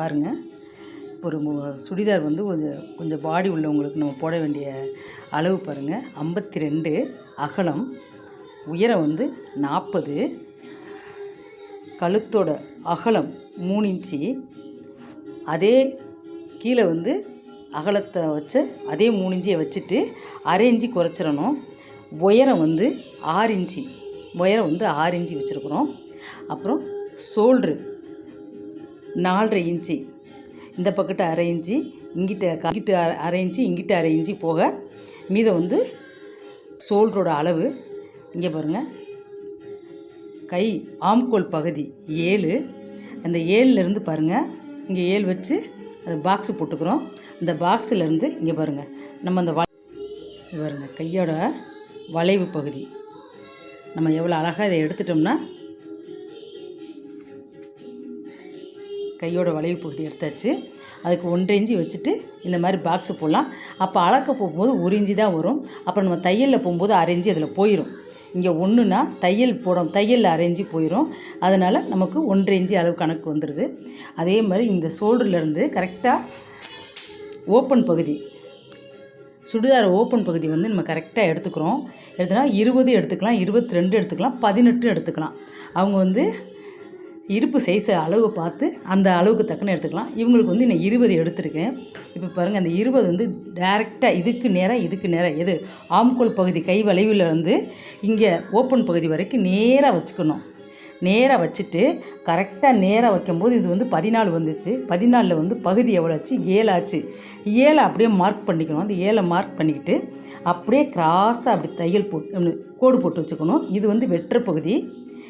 பாருங்கள் ஒரு சுடிதார் வந்து கொஞ்சம் கொஞ்சம் பாடி உள்ளவங்களுக்கு நம்ம போட வேண்டிய அளவு பாருங்கள் ஐம்பத்தி ரெண்டு அகலம் உயரம் வந்து நாற்பது கழுத்தோட அகலம் மூணு இன்ச்சு. அதே கீழே வந்து அகலத்தை வச்சு அதே மூணு இஞ்சியை வச்சுட்டு அரை இஞ்சி குறைச்சிடணும். உயரம் வந்து ஆறு இன்ச்சி. உயரம் வந்து ஆறு இன்ச்சி வச்சுருக்குறோம். அப்புறம் ஷோல்ட்ரு நாலரை இன்ச்சு. இந்த பக்கத்து அரை இன்ச்சு இங்கிட்ட கிட்ட இங்கிட்டு அரை இன்ச்சு இங்கிட்ட அரை இன்ச்சு போக மீதம் வந்து ஷோல்டரோட அளவு. இங்கே பாருங்கள் கை ஆம்கோல் பகுதி ஏழு. அந்த ஏழுலேருந்து பாருங்கள் இங்கே ஏழு வச்சு அது பாக்ஸு போட்டுக்கிறோம். இந்த பாக்ஸிலேருந்து இங்கே பாருங்கள் நம்ம அந்த வ இது பாருங்கள் கையோட வளைவு பகுதி. நம்ம எவ்வளோ அழகாக இதை எடுத்துட்டோம்னா கையோட வளைவு பகுதி எடுத்தாச்சு. அதுக்கு ஒன்றரை இஞ்சி வச்சுட்டு இந்த மாதிரி பாக்ஸு போடலாம். அப்போ அளக்க போகும்போது ஒரு தான் வரும். அப்புறம் நம்ம தையலில் போகும்போது அரை அதில் போயிடும் இங்கே ஒன்றுனா தையல் போடும் தையலில் அரை போயிடும் அதனால் நமக்கு ஒன்றரை இஞ்சி அளவு கணக்கு வந்துடுது அதே மாதிரி இந்த ஷோல்டர்லேருந்து கரெக்டாக ஓப்பன் பகுதி சுடிதார் ஓப்பன் பகுதி வந்து நம்ம கரெக்டாக எடுத்துக்கிறோம். எடுத்துனா இருபது எடுத்துக்கலாம் இருபத்தி ரெண்டு எடுத்துக்கலாம் பதினெட்டு எடுத்துக்கலாம். அவங்க வந்து இருப்பு சைஸை அளவு பார்த்து அந்த அளவுக்கு தக்கன எடுத்துக்கலாம். இவங்களுக்கு வந்து நான் இருபது எடுத்திருக்கேன். இப்போ பாருங்கள் அந்த இருபது வந்து டைரெக்டாக இதுக்கு நேராக இதுக்கு நேராக எது? ஆம்கோல் பகுதி கை வளைவில் வந்து இங்கே ஓப்பன் பகுதி வரைக்கும் நேராக வச்சுக்கணும். நேராக வச்சுட்டு கரெக்டாக நேராக வைக்கும்போது இது வந்து பதினாலு வந்துச்சு. பதினாலில் வந்து பகுதி எவ்வளோ ஆச்சு? ஏழு ஆச்சு. ஏழை அப்படியே மார்க் பண்ணிக்கணும். அந்த ஏழை மார்க் பண்ணிக்கிட்டு அப்படியே கிராஸாக அப்படி தையல் போட்டு கோடு போட்டு வச்சுக்கணும். இது வந்து வெட்டுற பகுதி.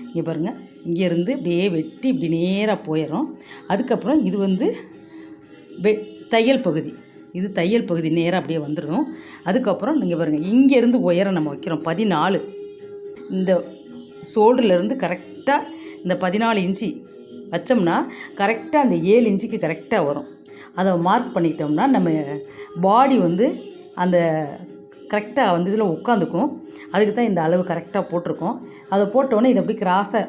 இங்கே பாருங்கள் இங்கேருந்து அப்படியே வெட்டி இப்படி நேராக போயிடும் அதுக்கப்புறம் இது வந்து வெ தையல் பகுதி. இது தையல் பகுதி நேராக அப்படியே வந்துடும் அதுக்கப்புறம் நீங்கள் பாருங்கள் இங்கேருந்து உயரம் நம்ம வைக்கிறோம் பதினாலு. இந்த ஷோல்டர்லேருந்து கரெக்டாக இந்த பதினாலு இன்ச்சி வச்சோம்னா கரெக்டாக அந்த ஏழு இன்ச்சுக்கு கரெக்டாக வரும். அதை மார்க் பண்ணிக்கிட்டோம்னா நம்ம பாடி வந்து அந்த கரெக்டாக வந்து இதில் உட்காந்துக்கும். அதுக்கு தான் இந்த அளவு கரெக்டாக போட்டிருக்கோம். அதை போட்டோன்னே இதை அப்படி கிராஸாக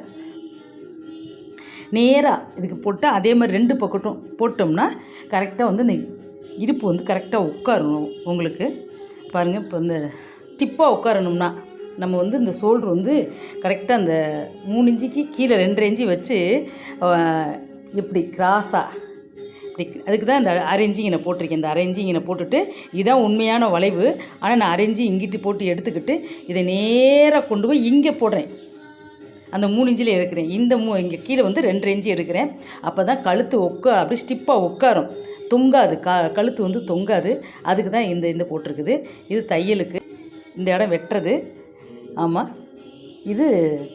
நேராக இதுக்கு போட்டு அதே மாதிரி ரெண்டு பக்கட்டும் போட்டோம்னா கரெக்டாக வந்து இந்த இடுப்பு வந்து கரெக்டாக உட்காரணும் உங்களுக்கு. பாருங்கள் இப்போ இந்த டிப்பாக உட்காரணும்னா நம்ம வந்து இந்த ஷோல்ட்ரு வந்து கரெக்டாக அந்த மூணு இன்ச்சுக்கு கீழே ரெண்டரை இன்ச்சு வச்சு இப்படி கிராஸாக இப்படி அதுக்கு தான் இந்த அரை போட்டிருக்கேன். இந்த அரை போட்டுட்டு இதுதான் உண்மையான வளைவு. ஆனால் நான் அரேஞ்சி இங்கிட்டு போட்டு எடுத்துக்கிட்டு இதை நேராக கொண்டு போய் இங்கே போடுறேன். அந்த மூணு இன்ச்சில் எடுக்கிறேன். இந்த மூ இங்கே கீழே வந்து ரெண்டரை இன்ச்சு எடுக்கிறேன். அப்போ தான் கழுத்து உட்கா அப்படி ஸ்டிப்பாக உட்காரும். தொங்காது க கழுத்து வந்து தொங்காது. அதுக்கு தான் இந்த இந்த போட்டிருக்குது. இது தையலுக்கு. இந்த இடம் வெட்டுறது. ஆமாம் இது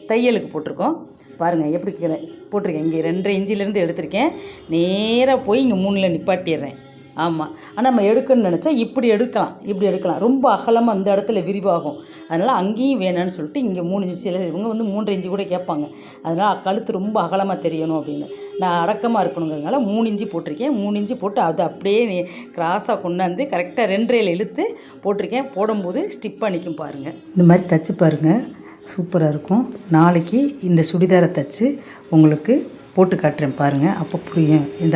தையலுக்கு போட்டிருக்கோம். பாருங்கள் எப்படி கீழே போட்டிருக்கேன். இங்கே ரெண்டரை இன்ச்சிலேருந்து எடுத்திருக்கேன். நேராக போய் இங்கே மூணில் நிப்பாட்டிடுறேன். ஆமாம் ஆனால் நம்ம எடுக்கணும்னு நினச்சா இப்படி எடுக்கலாம் இப்படி எடுக்கலாம். ரொம்ப அகலமாக அந்த இடத்துல விரிவாகும். அதனால் அங்கேயும் வேணான்னு சொல்லிட்டு இங்கே மூணு சில இவங்க வந்து மூன்றரை இன்ச்சு கூட கேட்பாங்க. அதனால் கழுத்து ரொம்ப அகலமாக தெரியணும் அப்படின்னு. நான் அடக்கமாக இருக்கணுங்கிறதுனால மூணு இன்ச்சு போட்டிருக்கேன். மூணு இன்ச்சு போட்டு அது அப்படியே கிராஸாக கொண்டாந்து கரெக்டாக ரெண்டரையில் இழுத்து போட்டிருக்கேன். போடும்போது ஸ்டிப்பாக நிற்கும் பாருங்கள் இந்த மாதிரி தச்சு பாருங்கள் சூப்பராக இருக்கும். நாளைக்கு இந்த சுடிதாரை தச்சு உங்களுக்கு போட்டு காட்டுறேன் பாருங்கள் அப்போ புரியும். இந்த